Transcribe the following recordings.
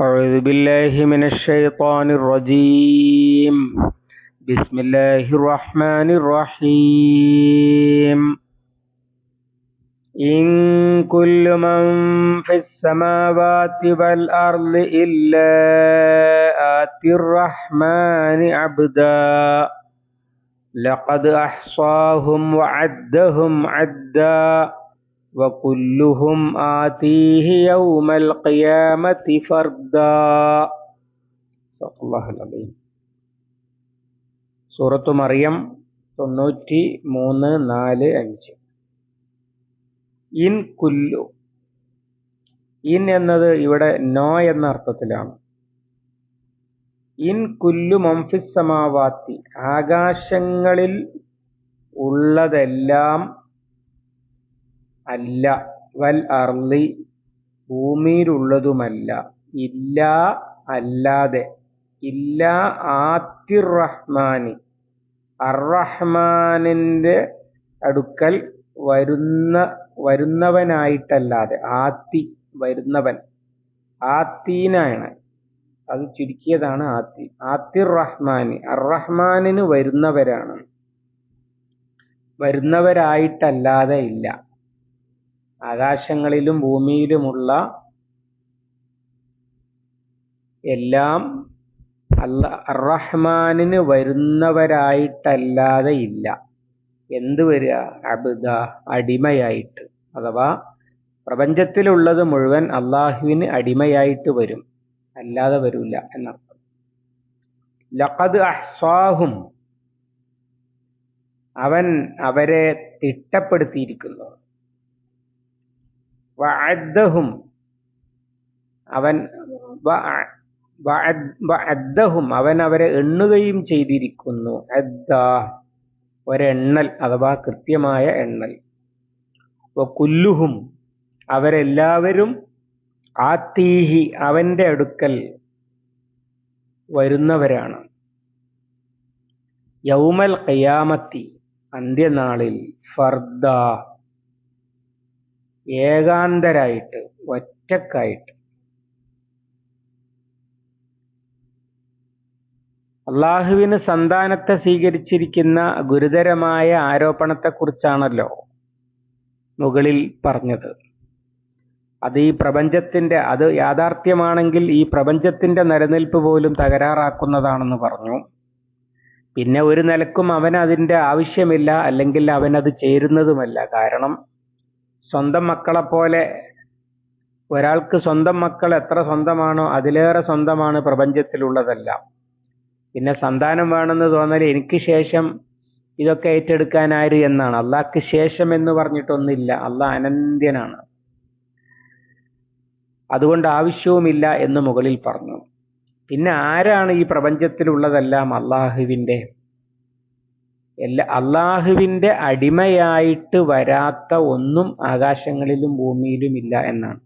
أعوذ بالله من الشيطان الرجيم. بسم الله الرحمن الرحيم. إن كل من في السماوات والأرض إلا آتي الرحمن عبدا. لقد أحصاهم وعدهم عدا. وكلهم آتيه يوم القيامة فردا صدق الله العظيم സൂറത്തു മറിയം തൊണ്ണൂറ്റി മൂന്ന് നാല് അഞ്ച് ഇൻ കുല്ലു ഇൻ എന്നത് ഇവിടെ നോ എന്ന അർത്ഥത്തിലാണ് ഇൻ കുല്ലു മംഫിസമാവാത്തി ആകാശങ്ങളിൽ ഉള്ളതെല്ലാം അല്ല. വൽ അർളി ഭൂമിയിലുള്ളതുമല്ല. ഇല്ല അല്ലാതെ. ഇല്ല ആത്തിർ റഹ്മാനി അർറഹ്മാനിന്റെ അടുക്കൽ വരുന്ന വരുന്നവനായിട്ടല്ലാതെ. ആത്തി വരുന്നവൻ. ആത്തീനാണ്. അത് ചുരുക്കിയതാണ് ആത്തി. ആത്തിർ റഹ്മാനി അർറഹ്മാനിന് വരുന്നവരാണ്. വരുന്നവരായിട്ടല്ലാതെ ഇല്ല. ആകാശങ്ങളിലും ഭൂമിയിലുമുള്ള എല്ലാം അല്ല അറഹ്മാനിന് വരുന്നവരായിട്ടല്ലാതെ ഇല്ല. എന്ത് വരിക? അബുദ അടിമയായിട്ട്. അഥവാ പ്രപഞ്ചത്തിലുള്ളത് മുഴുവൻ അള്ളാഹുവിന് അടിമയായിട്ട് വരും. അല്ലാതെ വരില്ല എന്നർത്ഥം. ലഖദ് അഹ്സാഹും അവൻ അവരെ തിട്ടപ്പെടുത്തിയിരിക്കുന്നു. വഅദ്ദഹും. അവൻ വഅദ്ദഹും അവൻ അവരെ എണ്ണുകയും ചെയ്തിരിക്കുന്നു. അദ്ദ ഒരെണ്ണൽ അഥവാ കൃത്യമായ എണ്ണൽ. കുല്ലുഹും അവരെല്ലാവരും ആത്തീഹി അവന്റെ അടുക്കൽ വരുന്നവരാണ്. യൗമൽ ഖിയാമത്തി അന്ത്യനാളിൽ ഫർദ ഏകാന്തരായിട്ട് ഒറ്റക്കായിട്ട്. അള്ളാഹുവിന് സന്താനത്തെ സ്വീകരിച്ചിരിക്കുന്ന ഗുരുതരമായ ആരോപണത്തെക്കുറിച്ചാണല്ലോ മുകളിൽ പറഞ്ഞത്. അത് ഈ പ്രപഞ്ചത്തിന്റെ അത് യാഥാർത്ഥ്യമാണെങ്കിൽ ഈ പ്രപഞ്ചത്തിന്റെ നിലനിൽപ്പ് പോലും തകരാറാക്കുന്നതാണെന്ന് പറഞ്ഞു. പിന്നെ ഒരു നിലക്കും അവൻ അതിന്റെ ആവശ്യമില്ല അല്ലെങ്കിൽ അവൻ അത് ചേരുന്നതുമല്ല. കാരണം സ്വന്തം മക്കളെ പോലെ ഒരാൾക്ക് സ്വന്തം മക്കൾ എത്ര സ്വന്തമാണോ അതിലേറെ സ്വന്തമാണ് പ്രപഞ്ചത്തിലുള്ളതെല്ലാം. പിന്നെ സന്താനം വേണമെന്ന് തോന്നൽ എനിക്ക് ശേഷം ഇതൊക്കെ ഏറ്റെടുക്കാൻ ആര് എന്നാണ്. അള്ളാഹ്ക്ക് ശേഷം എന്ന് പറഞ്ഞിട്ടൊന്നുമില്ല. അള്ളാഹ് അനന്ത്യനാണ്. അതുകൊണ്ട് ആവശ്യവുമില്ല എന്ന് മുകളിൽ പറഞ്ഞു. പിന്നെ ആരാണ് ഈ പ്രപഞ്ചത്തിലുള്ളതെല്ലാം അള്ളാഹുവിന്റെ എല്ലാ അള്ളാഹുവിന്റെ അടിമയായിട്ട് വരാത്ത ഒന്നും ആകാശങ്ങളിലും ഭൂമിയിലും ഇല്ല എന്നാണ്.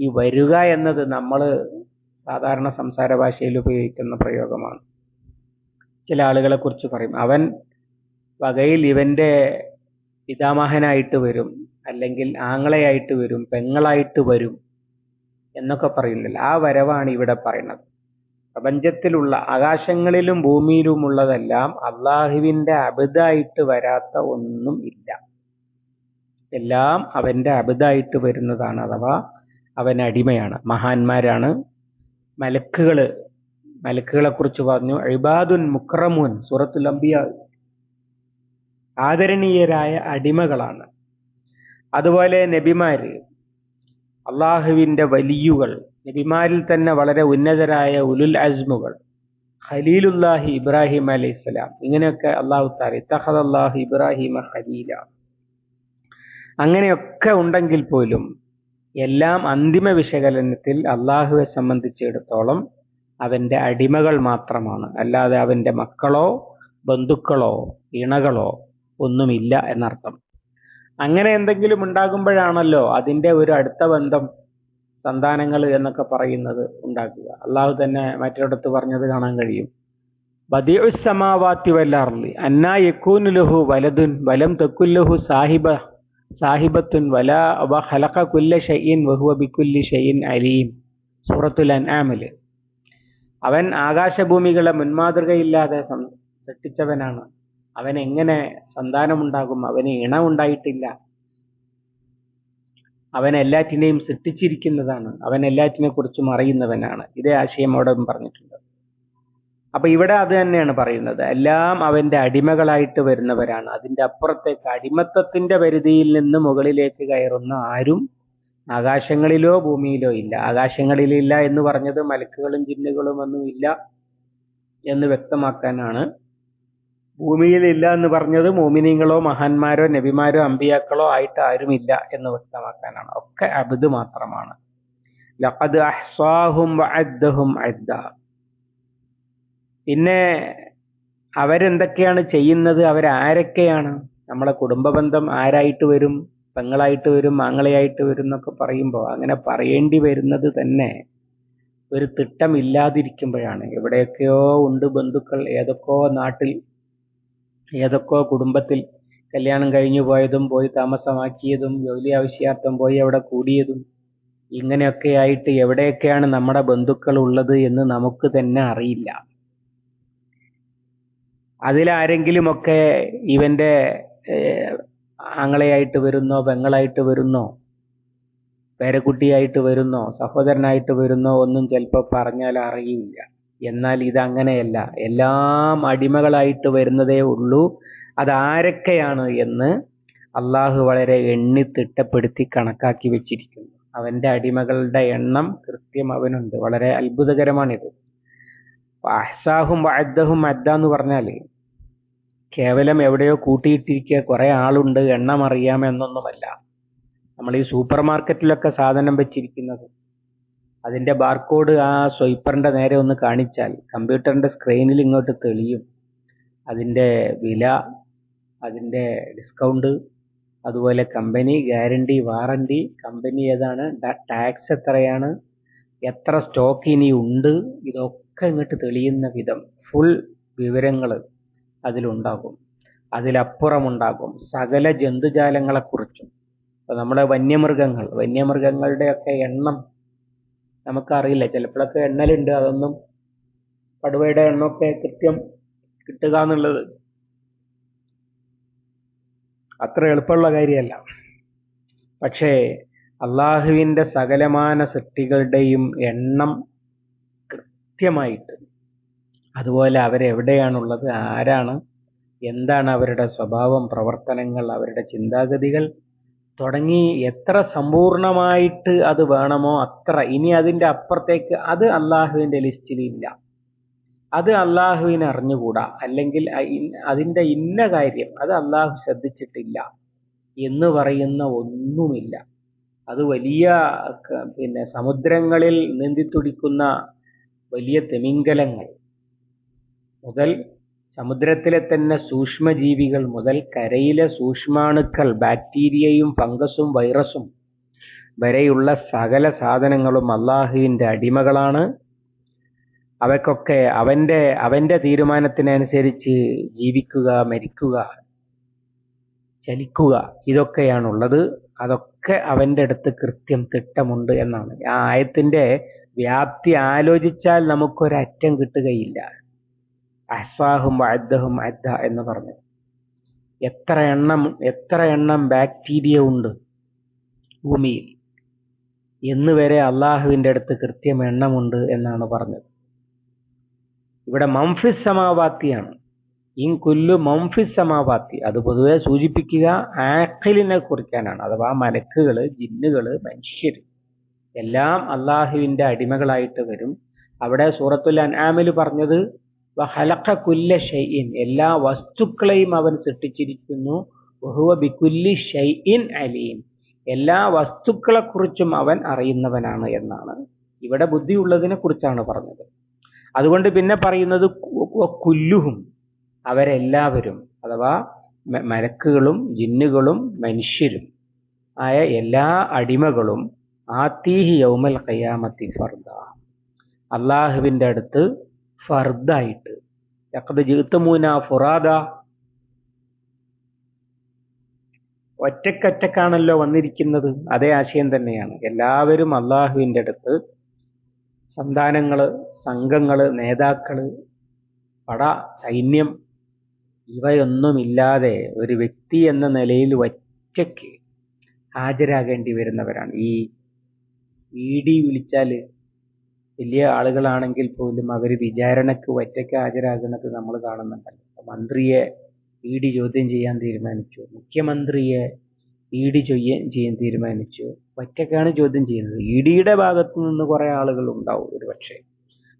ഈ വരിക എന്നത് നമ്മൾ സാധാരണ സംസാര ഭാഷയിൽ ഉപയോഗിക്കുന്ന പ്രയോഗമാണ്. ചില ആളുകളെ കുറിച്ച് പറയും. അവൻ വകയിൽ ഇവന്റെ പിതാമഹനായിട്ട് വരും അല്ലെങ്കിൽ ആങ്ങളയായിട്ട് വരും പെങ്ങളായിട്ട് വരും എന്നൊക്കെ പറയുന്നില്ല. ആ വരവാണ് ഇവിടെ പറയുന്നത്. പ്രപഞ്ചത്തിലുള്ള ആകാശങ്ങളിലും ഭൂമിയിലുമുള്ളതെല്ലാം അള്ളാഹുവിന്റെ അബിതായിട്ട് വരാത്ത ഒന്നും ഇല്ല. എല്ലാം അവന്റെ അബിതായിട്ട് വരുന്നതാണ് അഥവാ അവൻ അടിമയാണ്. മഹാന്മാരാണ്. മലക്കുകൾ മലക്കുകളെ കുറിച്ച് പറഞ്ഞു. അഴിബാദുൻ മുക്രമുൻ സൂറത്തുൽ അംബിയ. ആദരണീയരായ അടിമകളാണ്. അതുപോലെ നബിമാര് അള്ളാഹുവിന്റെ വലിയുകൾ നബിമാരിൽ തന്നെ വളരെ ഉന്നതരായ ഉലുൽ അസ്മുകൾ ഖലീലുല്ലാഹി ഇബ്രാഹിം അലൈഹി സ്വലാം. ഇങ്ങനെയൊക്കെ അള്ളാഹു താല ഇത്തഹദ് അള്ളാഹു ഇബ്രാഹിമ ഖലീല. അങ്ങനെയൊക്കെ ഉണ്ടെങ്കിൽ പോലും എല്ലാം അന്തിമ വിശകലനത്തിൽ അള്ളാഹുവെ സംബന്ധിച്ചിടത്തോളം അവന്റെ അടിമകൾ മാത്രമാണ്. അല്ലാതെ അവന്റെ മക്കളോ ബന്ധുക്കളോ ഇണകളോ ഒന്നുമില്ല എന്നർത്ഥം. അങ്ങനെ എന്തെങ്കിലും ഉണ്ടാകുമ്പോഴാണല്ലോ അതിന്റെ ഒരു അടുത്ത ബന്ധം സന്താനങ്ങൾ എന്നൊക്കെ പറയുന്നത് ഉണ്ടാക്കുക. അള്ളാഹു തന്നെ മറ്റൊരിടത്ത് പറഞ്ഞത് കാണാൻ കഴിയും. ബദിയുസമാവാത്തി വല്ലാർലി അന്നാ യക്കൂനു ലഹു വലതുൻ വലം തെക്കുല്ലഹു സാഹിബ സാഹിബത്തുൻ വല വ ഖലഖ കുല്ല ഷൈഇൻ വഹുവ ബിക്കുല്ലി ഷൈഇൻ അലീം. സൂറത്തുൽ അൻആമിൽ. അവൻ ആകാശഭൂമികളെ മുൻമാതൃകയില്ലാതെ സൃഷ്ടിച്ചവനാണ്. അവൻ എങ്ങനെ സന്താനമുണ്ടാകും? അവന് ഇണ ഉണ്ടായിട്ടില്ല അവൻ എല്ലാറ്റിനെയും സൃഷ്ടിച്ചിരിക്കുന്നതാണ്. അവൻ എല്ലാറ്റിനെ കുറിച്ചും അറിയുന്നവനാണ്. ഇതേ ആശയം അവിടെ പറഞ്ഞിട്ടുണ്ട്. അപ്പൊ ഇവിടെ അത് തന്നെയാണ് പറയുന്നത്. എല്ലാം അവന്റെ അടിമകളായിട്ട് വരുന്നവരാണ്. അതിന്റെ അപ്പുറത്തേക്ക് അടിമത്തത്തിന്റെ പരിധിയിൽ നിന്ന് മുകളിലേക്ക് കയറുന്ന ആരും ആകാശങ്ങളിലോ ഭൂമിയിലോ ഇല്ല. ആകാശങ്ങളിലില്ല എന്ന് പറഞ്ഞത് മലക്കുകളും ജിന്നുകളും ഒന്നും ഇല്ല എന്ന് വ്യക്തമാക്കാനാണ് ഭൂമിയിൽ ഇല്ല എന്ന് പറഞ്ഞത് മോമിനിങ്ങളോ മഹാന്മാരോ നബിമാരോ അമ്പിയാക്കളോ ആയിട്ട് ആരുമില്ല എന്ന് വ്യക്തമാക്കാനാണ്. ഒക്കെ അബിദ് മാത്രമാണ്. അഹ്സാഹും പിന്നെ അവരെന്തൊക്കെയാണ് ചെയ്യുന്നത്? അവരാരൊക്കെയാണ്? നമ്മളെ കുടുംബ ബന്ധം ആരായിട്ട് വരും? പെങ്ങളായിട്ട് വരും? മാങ്ങളെയായിട്ട് വരും എന്നൊക്കെ പറയുമ്പോൾ അങ്ങനെ പറയേണ്ടി വരുന്നത് തന്നെ ഒരു തിട്ടമില്ലാതിരിക്കുമ്പോഴാണ്. എവിടെയൊക്കെയോ ഉണ്ട് ബന്ധുക്കൾ ഏതൊക്കെയോ നാട്ടിൽ ഏതൊക്കെയോ കുടുംബത്തിൽ കല്യാണം കഴിഞ്ഞു പോയതും പോയി താമസമാക്കിയതും ജോലി ആവശ്യാർത്ഥം പോയി അവിടെ കൂടിയതും ഇങ്ങനെയൊക്കെ ആയിട്ട് എവിടെയൊക്കെയാണ് നമ്മുടെ ബന്ധുക്കൾ ഉള്ളത് എന്ന് നമുക്ക് തന്നെ അറിയില്ല. അതിലാരെങ്കിലുമൊക്കെ ഇവന്റെ ആങ്ങളയായിട്ട് വരുന്നോ പെങ്ങളായിട്ട് വരുന്നോ പേരക്കുട്ടിയായിട്ട് വരുന്നോ സഹോദരനായിട്ട് വരുന്നോ ഒന്നും ചിലപ്പോൾ പറഞ്ഞാൽ അറിയില്ല. എന്നാൽ ഇതങ്ങനെയല്ല. എല്ലാം അടിമകളായിട്ട് വരുന്നതേ ഉള്ളൂ. അതാരൊക്കെയാണ് എന്ന് അള്ളാഹു വളരെ എണ്ണി തിട്ടപ്പെടുത്തി കണക്കാക്കി വെച്ചിരിക്കുന്നു. അവന്റെ അടിമകളുടെ എണ്ണം കൃത്യം അവനുണ്ട്. വളരെ അത്ഭുതകരമാണിത്. അഹ്സാഹും അദ്ദഹും അദ്ദ എന്ന് പറഞ്ഞാൽ കേവലം എവിടെയോ കൂട്ടിയിട്ടിരിക്കുക കുറെ ആളുണ്ട്. എണ്ണം അറിയാമെന്നൊന്നുമല്ല. നമ്മൾ ഈ സൂപ്പർ മാർക്കറ്റിലൊക്കെ സാധനം വെച്ചിരിക്കുന്നത് അതിന്റെ ബാർകോഡ് ആ സ്വൈപ്പറിന്റെ നേരെ ഒന്ന് കാണിച്ചാൽ കമ്പ്യൂട്ടറിന്റെ സ്ക്രീനിൽ ഇങ്ങോട്ട് തെളിയും. അതിന്റെ വില അതിന്റെ ഡിസ്കൗണ്ട് അതുപോലെ കമ്പനി ഗ്യാരണ്ടി വാറണ്ടി കമ്പനി ഏതാണ് ടാക്സ് എത്രയാണ് എത്ര സ്റ്റോക്ക് ഇനി ഉണ്ട് ഇതൊക്കെ ഇങ്ങോട്ട് തെളിയുന്ന വിധം ഫുൾ വിവരങ്ങൾ അതിലുണ്ടാകും. അതിലപ്പുറമുണ്ടാകും സകല ജന്തുജാലങ്ങളെക്കുറിച്ചും. ഇപ്പൊ നമ്മുടെ വന്യമൃഗങ്ങൾ വന്യമൃഗങ്ങളുടെ ഒക്കെ എണ്ണം നമുക്കറിയില്ല. ചിലപ്പോഴൊക്കെ എണ്ണലുണ്ട്. അതൊന്നും കടുവയുടെ എണ്ണമൊക്കെ കൃത്യം കിട്ടുക എന്നുള്ളത് അത്ര എളുപ്പമുള്ള കാര്യമല്ല. പക്ഷേ അള്ളാഹുവിന്റെ സകലമാന സൃഷ്ടികളുടെയും എണ്ണം കൃത്യമായിട്ട്. അതുപോലെ അവരെവിടെയാണുള്ളത്? ആരാണ്? എന്താണ് അവരുടെ സ്വഭാവം? പ്രവർത്തനങ്ങൾ? അവരുടെ ചിന്താഗതികൾ? തുടങ്ങി എത്ര സമ്പൂർണമായിട്ട് അത് വേണമോ അത്ര. ഇനി അതിന്റെ അപ്പുറത്തേക്ക് അത് അള്ളാഹുവിന്റെ ലിസ്റ്റിലില്ല അത് അള്ളാഹുവിനെ അറിഞ്ഞുകൂടാ. അല്ലെങ്കിൽ അതിന്റെ ഇന്ന കാര്യം അത് അള്ളാഹു ശ്രദ്ധിച്ചിട്ടില്ല എന്ന് പറയുന്ന ഒന്നുമില്ല. അത് വലിയ പിന്നെ സമുദ്രങ്ങളിൽ നീന്തിത്തുടിക്കുന്ന വലിയ തിമിംഗലങ്ങൾ. മുതൽ സമുദ്രത്തിലെ തന്നെ സൂക്ഷ്മജീവികൾ മുതൽ കരയിലെ സൂക്ഷ്മാണുക്കൾ ബാക്ടീരിയയും ഫംഗസും വൈറസും വരെയുള്ള സകല സാധനങ്ങളും അള്ളാഹുവിന്റെ അടിമകളാണ്. അവയ്ക്കൊക്കെ അവന്റെ അവന്റെ തീരുമാനത്തിനനുസരിച്ച് ജീവിക്കുക മരിക്കുക ചലിക്കുക ഇതൊക്കെയാണുള്ളത്. അതൊക്കെ അവന്റെ അടുത്ത് കൃത്യം തിട്ടമുണ്ട് എന്നാണ്. ആ ആയത്തിന്റെ വ്യാപ്തി ആലോചിച്ചാൽ നമുക്കൊരറ്റം കിട്ടുകയില്ല. അഹ്സാഹും അദ്ദഹും അദ്ദ എന്ന് പറഞ്ഞു. എത്ര എണ്ണം എത്ര എണ്ണം ബാക്ടീരിയ ഉണ്ട് ഭൂമിയിൽ? എന്ന് വരെ അള്ളാഹുവിന്റെ അടുത്ത് കൃത്യം എണ്ണമുണ്ട് എന്നാണ് പറഞ്ഞത്. ഇവിടെ മംഫിസ് സമാവാത്തിയാണ് ഈ കുല്ലു മംഫിസ് സമാവാത്തി. അത് പൊതുവെ സൂചിപ്പിക്കുക ആഖിലിനെ കുറിക്കാനാണ്. അഥവാ മലക്കുകൾ ജിന്നുകൾ മനുഷ്യർ എല്ലാം അള്ളാഹുവിന്റെ അടിമകളായിട്ട് വരും. അവിടെ സൂറത്തുൽ അനാമിൽ പറഞ്ഞത് ഷൈഇൻ. എല്ലാ വസ്തുക്കളെയും അവൻ സൃഷ്ടിച്ചിരിക്കുന്നു. വഹുവ ബികുല്ലി ഷൈഇൻ അലീം. എല്ലാ വസ്തുക്കളെ കുറിച്ചും അവൻ അറിയുന്നവനാണ് എന്നാണ്. ഇവിടെ ബുദ്ധിയുള്ളതിനെ കുറിച്ചാണ് പറഞ്ഞത്. അതുകൊണ്ട് പിന്നെ പറയുന്നത് കുല്ലുഹും. അവരെല്ലാവരും അഥവാ മരക്കുകളും ജിന്നുകളും മനുഷ്യരും ആയ എല്ലാ അടിമകളും ആത്തീഹി യൗമൽ കയ്യാമത്തി ഫർദ. അള്ളാഹുവിന്റെ അടുത്ത് ഫർദായിട്ട്. ലഖദ് ജിഅ്തുമൂന ഫുറാദ. ഒറ്റക്കൊറ്റക്കാണല്ലോ വന്നിരിക്കുന്നത്. അതേ ആശയം തന്നെയാണ്. എല്ലാവരും അള്ളാഹുവിന്റെ അടുത്ത് സന്താനങ്ങൾ സംഘങ്ങൾ നേതാക്കൾ പട സൈന്യം ഇവയൊന്നുമില്ലാതെ ഒരു വ്യക്തി എന്ന നിലയിൽ ഒറ്റയ്ക്ക് ഹാജരാകേണ്ടി വരുന്നവരാണ്. ഈ ഇ ഡി വിളിച്ചാൽ വലിയ ആളുകളാണെങ്കിൽ പോലും അവർ വിചാരണയ്ക്ക് ഒറ്റയ്ക്ക് ഹാജരാകുന്നത് നമ്മൾ കാണുന്നുണ്ടല്ലോ. മന്ത്രിയെ ഇ ഡി ചോദ്യം ചെയ്യാൻ തീരുമാനിച്ചു. മുഖ്യമന്ത്രിയെ ഇ ഡി ചെയ്യാൻ തീരുമാനിച്ചു. ഒറ്റയ്ക്കാണ് ചോദ്യം ചെയ്യുന്നത്. ഇ ഡിയുടെ ഭാഗത്തു നിന്ന് കുറെ ആളുകൾ ഉണ്ടാവും ഒരു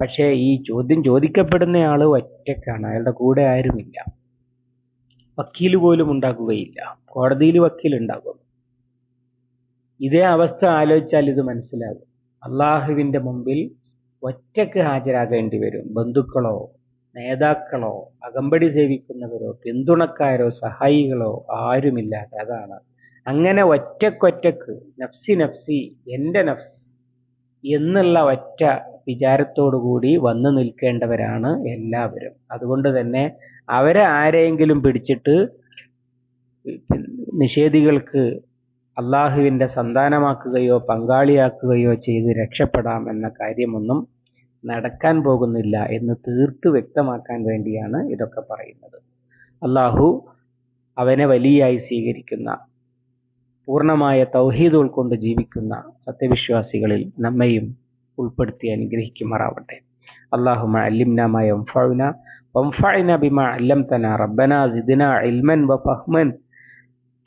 പക്ഷേ. ഈ ചോദ്യം ചോദിക്കപ്പെടുന്ന ആൾ ഒറ്റക്കാണ് അയാളുടെ കൂടെ ആരുമില്ല. വക്കീൽ പോലും ഉണ്ടാക്കുകയില്ല. കോടതിയിൽ വക്കീൽ ഉണ്ടാകും ഇതേ അവസ്ഥ ആലോചിച്ചാൽ ഇത് മനസ്സിലാകും. അള്ളാഹുവിന്റെ മുമ്പിൽ ഒറ്റയ്ക്ക് ഹാജരാകേണ്ടി വരും. ബന്ധുക്കളോ നേതാക്കളോ അകമ്പടി സേവിക്കുന്നവരോ പിന്തുണക്കാരോ സഹായികളോ ആരുമില്ലാതെ അതാണ്. അങ്ങനെ ഒറ്റക്കൊറ്റക്ക് നഫ്സി നഫ്സി എന്റെ നഫ്സ് എന്നുള്ള ഒറ്റ വിചാരത്തോടു കൂടി വന്നു നിൽക്കേണ്ടവരാണ് എല്ലാവരും. അതുകൊണ്ട് തന്നെ അവരെ ആരെയെങ്കിലും പിടിച്ചിട്ട് നിഷേധികൾക്ക് അള്ളാഹുവിന്റെ സന്താനമാക്കുകയോ പങ്കാളിയാക്കുകയോ ചെയ്ത് രക്ഷപ്പെടാം എന്ന കാര്യമൊന്നും നടക്കാൻ പോകുന്നില്ല എന്ന് തീർത്ത് വ്യക്തമാക്കാൻ വേണ്ടിയാണ് ഇതൊക്കെ പറയുന്നത് അള്ളാഹു അവനെ വലിയായി സ്വീകരിക്കുന്ന പൂർണ്ണമായ തൗഹീദ് ഉൾക്കൊണ്ട് ജീവിക്കുന്ന സത്യവിശ്വാസികളിൽ നമ്മയും ഉൾപ്പെടുത്തി അനുഗ്രഹിക്കുമാറാവട്ടെ اللهم علمنا ما ينفعنا وانفعنا بما علمتنا ربنا زدنا علما وفهما